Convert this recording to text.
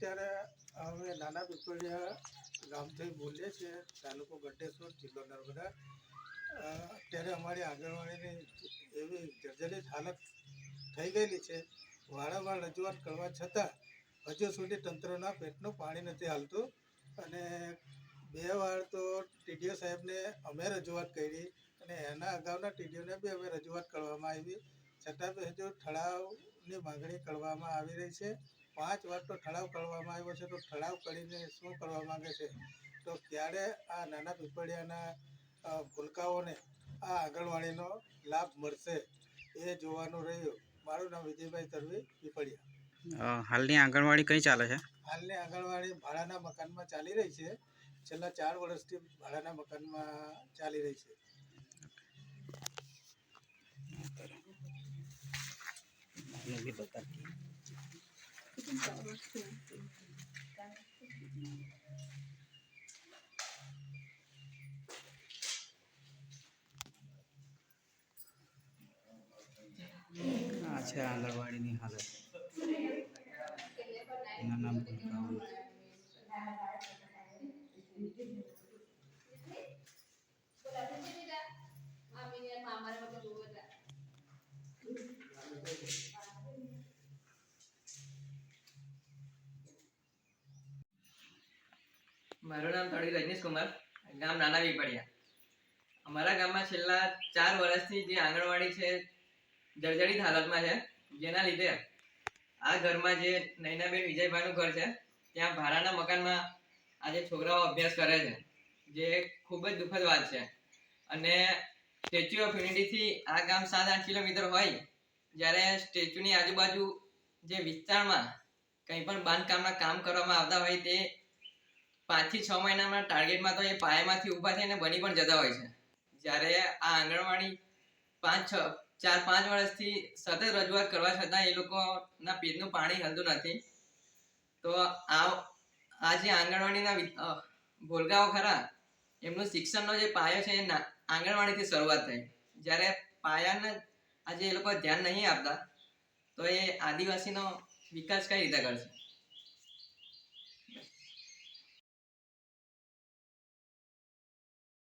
અત્યારે અમે નાના પીપળિયા ગામથી બોલીએ છીએ, તાલુકો ગઢેશ્વર, જિલ્લો નર્મદા. અત્યારે અમારી આંગણવાડીની એવી જર્જરિત હાલત થઈ ગયેલી છે. વારંવાર રજૂઆત કરવા છતાં હજુ સુધી તંત્રના પેટનું પાણી નથી હાલતું અને બે વાર તો ટીડીઓ સાહેબને અમે રજૂઆત કરી અને એના અગાઉના ટીડીઓને બી અમે રજૂઆત કરવામાં આવી. છતાં તો હજુ ઠરાવની માગણી કરવામાં આવી રહી છે. પાંચ વાર તો ઠરાવ કરવામાં આવ્યો છે તો ઠરાવ કરીને શું કરવા માંગે છે? તો ક્યારે આ નાના પીપળિયાના ભૂલકાઓને આ આંગણવાડીનો લાભ મળશે એ જોવાનું રહ્યું. મારું નામ વિજયભાઈ તરવી પીપળિયા. હાલની આંગણવાડી કઈ ચાલે છે? હાલની આંગણવાડી ભાડાના મકાનમાં ચાલી રહી છે. છેલ્લા ચાર વર્ષથી ભાડાના મકાનમાં ચાલી રહી છે. આ છે આંગણવાડીની હાલત નાના ભૂલકાઓ મારું નામ તળી રજનીશ કુમાર ગામ નાના વિપડિયા અમારા ગામમાં છેલ્લા ચાર વર્ષથી જે આંગણવાડી છે, જર્જરિત હાલતમાં છે, જેના લીધે આ ઘરમાં જે નૈનાબેન વિજયભાઈનું ઘર છે, ત્યાં ભાડાના મકાનમાં આજે છોકરાઓ અભ્યાસ કરે છે, જે ખૂબ જ દુઃખદ વાત છે. અને સ્ટેચ્યુ ઓફ યુનિટીથી આ ગામ સાત આઠ કિલોમીટર હોય, જ્યારે સ્ટેચ્યુની આજુબાજુ જે વિસ્તારમાં કંઈ પણ બાંધકામના કામ કરવામાં આવતા હોય તે પાંચથી છ મહિનાના ટાર્ગેટમાં તો એ પાયામાંથી ઊભા થઈને બની પણ જતા હોય છે. જ્યારે આ આંગણવાડી પાંચ, છ, ચાર, પાંચ વર્ષથી સતત રજૂઆત કરવા છતાં એ લોકોના પેટનું પાણી હલતું નથી. તો આ આ જે આંગણવાડીના ભોલગાઓ ખરા, એમનું શિક્ષણનો જે પાયો છે એ આંગણવાડીથી શરૂઆત થઈ. જ્યારે પાયાને આજે એ લોકો ધ્યાન નહીં આપતા, તો એ આદિવાસીનો વિકાસ કઈ રીતે કરશે?